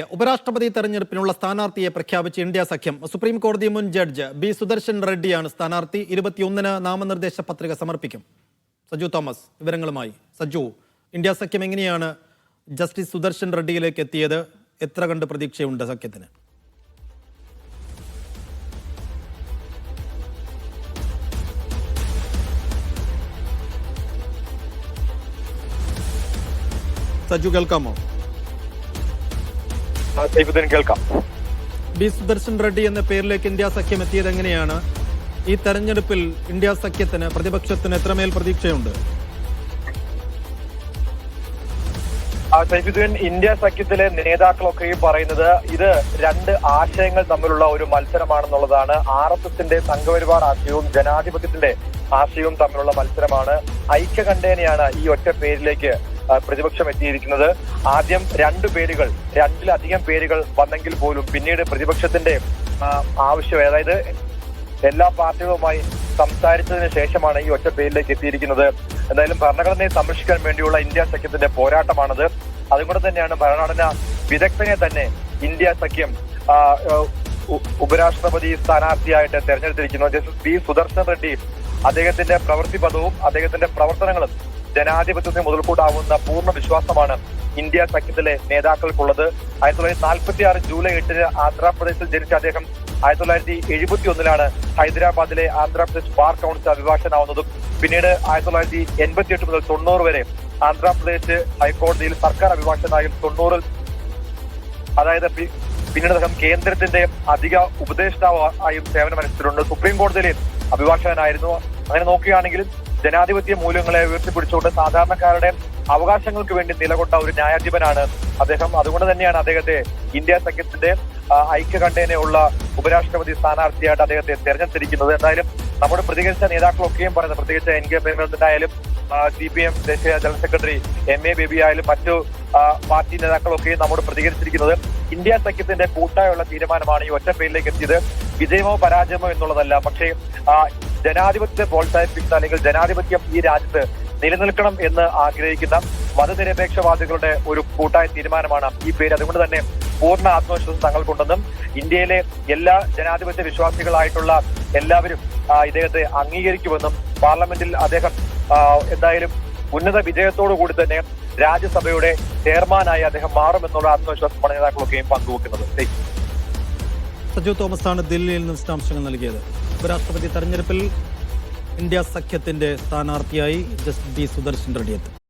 ഉപരാഷ്ട്രപതി തെരഞ്ഞെടുപ്പിനുള്ള സ്ഥാനാർത്ഥിയെ പ്രഖ്യാപിച്ച ഇന്ത്യ സഖ്യം. സുപ്രീം കോടതി മുൻ ജഡ്ജ് ബി സുദർശൻ റെഡ്ഡിയാണ് സ്ഥാനാർത്ഥി. ഇരുപത്തിയൊന്നിന് നാമനിർദ്ദേശ പത്രിക സമർപ്പിക്കും. സജു തോമസ് വിവരങ്ങളുമായി. സജു ഇന്ത്യ സഖ്യം എങ്ങനെയാണ് ജസ്റ്റിസ് സുദർശൻ റെഡ്ഡിയിലേക്ക് എത്തിയത്? എത്ര കണ്ട് പ്രതീക്ഷയുണ്ട് സഖ്യത്തിന്? സജു കേൾക്കാമോ? സൈഫുദ്ദീൻ കേൾക്കാം. ബി സുദർശൻ റെഡ്ഡി എന്ന പേരിലേക്ക് ഇന്ത്യ സഖ്യം എത്തിയത് എങ്ങനെയാണ് ഈ തെരഞ്ഞെടുപ്പിൽ ഇന്ത്യ സഖ്യത്തിന് പ്രതിപക്ഷത്തിന് എത്രമേൽ പ്രതീക്ഷയുണ്ട്? സൈഫുദ്ദീൻ ഇന്ത്യ സഖ്യത്തിലെ നേതാക്കളൊക്കെയും പറയുന്നത് ഇത് രണ്ട് ആശയങ്ങൾ തമ്മിലുള്ള ഒരു മത്സരമാണെന്നുള്ളതാണ്. ആർ എസ് എസിന്റെ സംഘപരിവാർ ആശയവും ജനാധിപത്യത്തിന്റെ ആശയവും തമ്മിലുള്ള മത്സരമാണ്. ഐക്യകണ്ഠേനയാണ് ഈ ഒറ്റ പേരിലേക്ക് പ്രതിപക്ഷം എത്തിയിരിക്കുന്നത്. ആദ്യം രണ്ട് പേരുകൾ രണ്ടിലധികം പേരുകൾ വന്നെങ്കിൽ പോലും പിന്നീട് പ്രതിപക്ഷത്തിന്റെ ആവശ്യം അതായത് എല്ലാ പാർട്ടികളുമായി സംസാരിച്ചതിന് ശേഷമാണ് ഈ ഒറ്റ പേരിലേക്ക് എത്തിയിരിക്കുന്നത്. എന്തായാലും ഭരണഘടനയെ സംരക്ഷിക്കാൻ വേണ്ടിയുള്ള ഇന്ത്യ സഖ്യത്തിന്റെ പോരാട്ടമാണത്. അതുകൊണ്ട് തന്നെയാണ് ഭരണഘടന വിദഗ്ധനെ തന്നെ ഇന്ത്യ സഖ്യം ഉപരാഷ്ട്രപതി സ്ഥാനാർത്ഥിയായിട്ട് തെരഞ്ഞെടുത്തിരിക്കുന്നത് ജസ്റ്റിസ് പി സുദർശൻ റെഡ്ഡി അദ്ദേഹത്തിന്റെ പ്രവൃത്തി പദവും അദ്ദേഹത്തിന്റെ പ്രവർത്തനങ്ങളും ജനാധിപത്യത്തിന് മുതൽക്കൂട്ടാവുന്ന പൂർണ വിശ്വാസമാണ് ഇന്ത്യ സഖ്യത്തിലെ നേതാക്കൾക്കുള്ളത്. ആയിരത്തി തൊള്ളായിരത്തി നാൽപ്പത്തി ആറ് ജൂലൈ എട്ടിന് ആന്ധ്രാപ്രദേശിൽ ജനിച്ച അദ്ദേഹം ആയിരത്തി തൊള്ളായിരത്തി എഴുപത്തി ഒന്നിലാണ് ഹൈദരാബാദിലെ ആന്ധ്രാപ്രദേശ് ബാർ കൗൺസിൽ അഭിഭാഷകനാവുന്നതും. പിന്നീട് ആയിരത്തി തൊള്ളായിരത്തി എൺപത്തി എട്ട് മുതൽ തൊണ്ണൂറ് വരെ ആന്ധ്രാപ്രദേശ് ഹൈക്കോടതിയിൽ സർക്കാർ അഭിഭാഷകനായും തൊണ്ണൂറിൽ അതായത് പിന്നീട് അദ്ദേഹം കേന്ദ്രത്തിന്റെ അധിക ഉപദേഷ്ടാവായും സേവനമനുഷ്ഠിച്ചിട്ടുണ്ട്. സുപ്രീം കോടതിയിലെ അഭിഭാഷകനായിരുന്നു. അങ്ങനെ നോക്കുകയാണെങ്കിൽ ജനാധിപത്യ മൂല്യങ്ങളെ ഉയർത്തിപ്പിടിച്ചുകൊണ്ട് സാധാരണക്കാരുടെ അവകാശങ്ങൾക്ക് വേണ്ടി നിലകൊണ്ട ഒരു ന്യായാധിപനാണ് അദ്ദേഹം. അതുകൊണ്ട് തന്നെയാണ് അദ്ദേഹത്തെ ഇന്ത്യ സഖ്യത്തിന്റെ ഐക്യകണ്ഠേനയുള്ള ഉപരാഷ്ട്രപതി സ്ഥാനാർത്ഥിയായിട്ട് അദ്ദേഹത്തെ തെരഞ്ഞെടുത്തിരിക്കുന്നത്. എന്തായാലും നമ്മുടെ പ്രതികരിച്ച നേതാക്കളൊക്കെയും പറയുന്നത് പ്രത്യേകിച്ച് എൻ കെ പ്രേമചന്ദ്രനായാലും സി പി എം ദേശീയ general secretary M A Baby ആയാലും മറ്റു പാർട്ടി നേതാക്കളൊക്കെയും നമ്മോട് പ്രതികരിച്ചിരിക്കുന്നത്. ഇന്ത്യ സഖ്യത്തിന്റെ കൂട്ടായുള്ള തീരുമാനമാണ് ഈ ഒറ്റ പേരിലേക്ക് എത്തിയത്. വിജയമോ പരാജയമോ എന്നുള്ളതല്ല. പക്ഷേ ജനാധിപത്യത്തെ പ്രോത്സാഹിപ്പിക്കുന്ന അല്ലെങ്കിൽ ജനാധിപത്യം ഈ രാജ്യത്ത് നിലനിൽക്കണം എന്ന് ആഗ്രഹിക്കുന്ന മതനിരപേക്ഷവാദികളുടെ ഒരു കൂട്ടായ തീരുമാനമാണ് ഈ പേര്. അതുകൊണ്ട് തന്നെ പൂർണ ആത്മവിശ്വാസം തങ്ങൾക്കുണ്ടെന്നും ഇന്ത്യയിലെ എല്ലാ ജനാധിപത്യ വിശ്വാസികളായിട്ടുള്ള എല്ലാവരും ഇദ്ദേഹത്തെ അംഗീകരിക്കുമെന്നും പാർലമെന്റിൽ അദ്ദേഹം എന്തായാലും ഉന്നത വിജയത്തോടു കൂടി തന്നെ രാജ്യസഭയുടെ ചെയർമാനായി അദ്ദേഹം മാറുമെന്നുള്ള ആത്മവിശ്വാസമാണ് നേതാക്കളൊക്കെയും പങ്കുവെക്കുന്നത്. സജു തോമസ് ആണ് ദില്ലിയിൽ നിന്ന് വിശദാംശങ്ങൾ നൽകിയത്. ഉപരാഷ്ട്രപതി തെരഞ്ഞെടുപ്പിൽ ഇന്ത്യ സഖ്യത്തിന്റെ സ്ഥാനാർത്ഥിയായി ജസ്റ്റിസ് ബി സുദർശൻ റെഡ്ഡി എത്തും